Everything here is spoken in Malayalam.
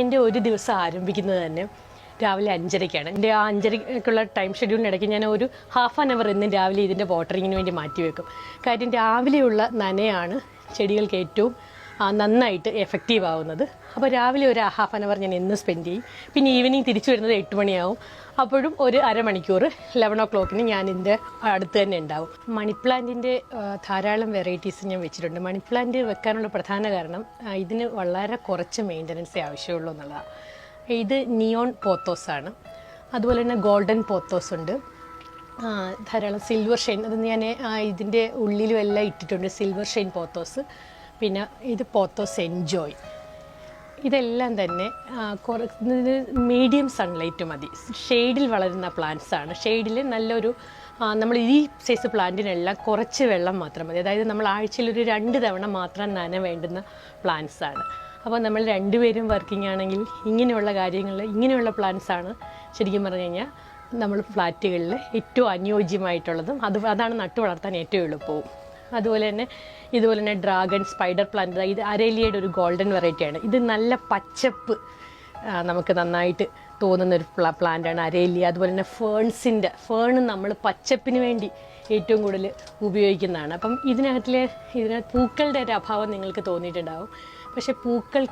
എന്റെ ഒരു ദിവസം ആരംഭിക്കുന്നത് തന്നെ രാവിലെ അഞ്ചരയ്ക്കാണ്. എന്റെ ആ അഞ്ചരയ്ക്കുള്ള ടൈം ഷെഡ്യൂളിനിടയ്ക്ക് ഞാൻ ഒരു ഹാഫ് ആൻ അവർ എന്നും രാവിലെ ഇതിന്റെ വാട്ടറിങ്ങിന് വേണ്ടി മാറ്റി വെക്കും കാര്യം രാവിലെയുള്ള നനയാണ് ചെടികൾക്ക് ഏറ്റവും നന്നായിട്ട് എഫക്റ്റീവ് ആവുന്നത്. അപ്പോൾ രാവിലെ ഒരു ഹാഫ് ആൻ അവർ ഞാൻ എന്ന് സ്പെൻഡ് ചെയ്യും. പിന്നെ ഈവനിങ് തിരിച്ചു വരുന്നത് എട്ട് മണിയാവും. അപ്പോഴും ഒരു അരമണിക്കൂർ ലെവൻ ഒ ക്ലോക്കിന് ഞാൻ ഇതിന്റെ അടുത്ത് തന്നെ ഉണ്ടാവും. മണി പ്ലാന്റിന്റെ ധാരാളം വെറൈറ്റീസ് ഞാൻ വെച്ചിട്ടുണ്ട്. മണി പ്ലാന്റ് വെക്കാനുള്ള പ്രധാന കാരണം ഇതിന് വളരെ കുറച്ച് മെയിന്റനൻസേ ആവശ്യമുള്ളൂ എന്നുള്ളതാണ് ഇത് നിയോൺ പോത്തോസാണ് അതുപോലെ തന്നെ ഗോൾഡൻ പോത്തോസ് ഉണ്ട്. ധാരാളം സിൽവർ ഷെയിൻ അത് ഞാൻ ഇതിന്റെ ഉള്ളിലും എല്ലാം ഇട്ടിട്ടുണ്ട് സിൽവർ ഷെയിൻ പോത്തോസ് പിന്നെ ഇത് പോത്തോസ് എൻജോയ് ഇതെല്ലാം തന്നെ മീഡിയം സൺലൈറ്റ് മതി. ഷെയ്ഡിൽ വളരുന്ന പ്ലാന്റ്സ് ആണ്. ഷെയ്ഡിൽ നല്ലൊരു നമ്മൾ ഈ സൈസ് പ്ലാന്റിനെല്ലാം കുറച്ച് വെള്ളം മാത്രം മതി. അതായത് നമ്മൾ ആഴ്ചയിൽ ഒരു രണ്ട് തവണ മാത്രം നന വേണ്ടുന്ന പ്ലാന്റ്സ് ആണ്. അപ്പോൾ നമ്മൾ രണ്ടുപേരും വർക്കിംഗ് ആണെങ്കിൽ ഇങ്ങനെയുള്ള കാര്യങ്ങളിൽ ഇങ്ങനെയുള്ള പ്ലാന്റ്സ് ആണ് ശരിക്കും പറഞ്ഞു കഴിഞ്ഞാൽ നമ്മൾ ഫ്ലാറ്റുകളിൽ ഏറ്റവും അനുയോജ്യമായിട്ടുള്ളതും. അത് അതാണ് നട്ടു വളർത്താൻ ഏറ്റവും എളുപ്പവും. അതുപോലെ തന്നെ ഇതുപോലെ തന്നെ ഡ്രാഗൺ സ്പൈഡർ പ്ലാന്റ് ഇത് അരേലിയയുടെ ഒരു ഗോൾഡൻ വെറൈറ്റിയാണ് ഇത് നല്ല പച്ചപ്പ് നമുക്ക് നന്നായിട്ട് തോന്നുന്ന ഒരു പ്ലാ പ്ലാന്റാണ് അരേലിയ. അതുപോലെ തന്നെ ഫേൺസിന്റെ ഫേൺ നമ്മൾ പച്ചപ്പിന് വേണ്ടി ഏറ്റവും കൂടുതൽ ഉപയോഗിക്കുന്നതാണ്. അപ്പം ഇതിനകത്തിലെ ഇതിനകത്ത് പൂക്കളുടെ ഒരു അഭാവം നിങ്ങൾക്ക് തോന്നിയിട്ടുണ്ടാവും. പക്ഷേ പൂക്കൾ